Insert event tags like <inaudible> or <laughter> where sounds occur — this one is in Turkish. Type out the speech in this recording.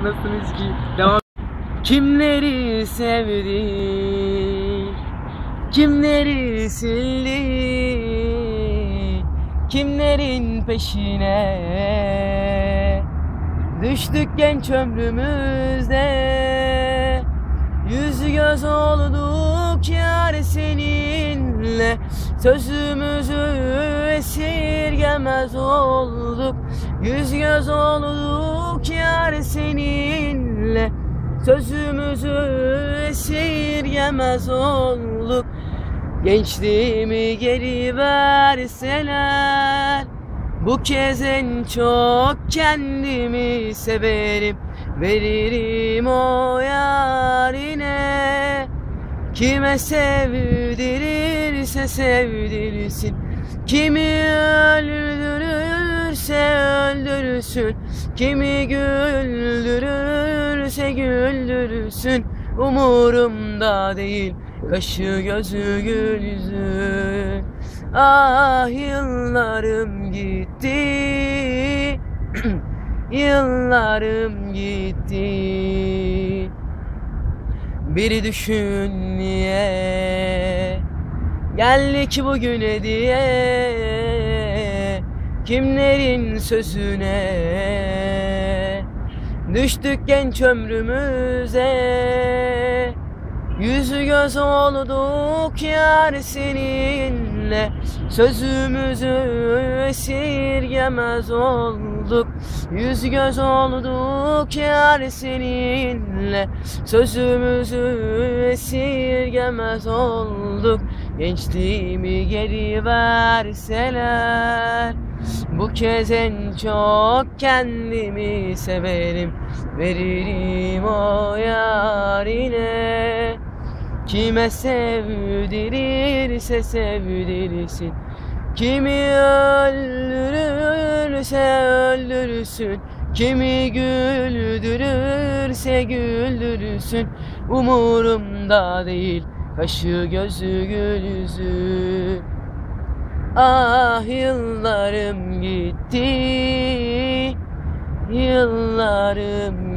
Anasını sikeyim. Devam. Kimleri sevdik? Kimleri sildik? Kimlerin peşine Düştük genç ömrümüzde Yüz göz olduk yar seninle Sözümüzü esirgemez olduk Yüz göz olduk yar seninle Sözümüzü esirgemez olduk. Gençliğimi geri verseler Bu kez en çok kendimi severim. Veririm o yarine Kime sevdirirse sevdirsin Kimi öldürürse öldürsün Kimi güldürürse güldürsün Umurumda değil. Kaşı gözü gül yüzü. Ah yıllarım gitti. <clears throat> Yıllarım gitti. Bir düşün niye? Geldik bugüne diye Kimlerin sözüne? Düştük genç ömrümüze. Yüzü göz olduk yar seninle. Sözümüzü esirgemez olduk. Yüz göz olduk yar seninle. Sözümüzü esirgemez olduk Gençliğimi geri verseler bu kez en çok kendimi severim. Veririm o yarine Kime sevdirirse sevdirsin Kimi öldürürse öldürsün Kimi güldürürse güldürsün Umurumda değil kaşı gözü gül yüzü. Ah yıllarım gitti. Yıllarım